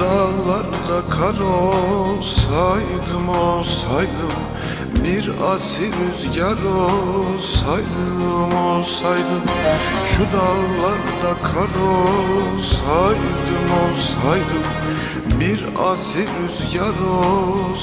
dağlarda kar olsaydım olsaydım Bir asi rüzgar olsaydım olsaydım Şu dağlarda kar olsaydım olsaydım Bir asi rüzgar olsaydım.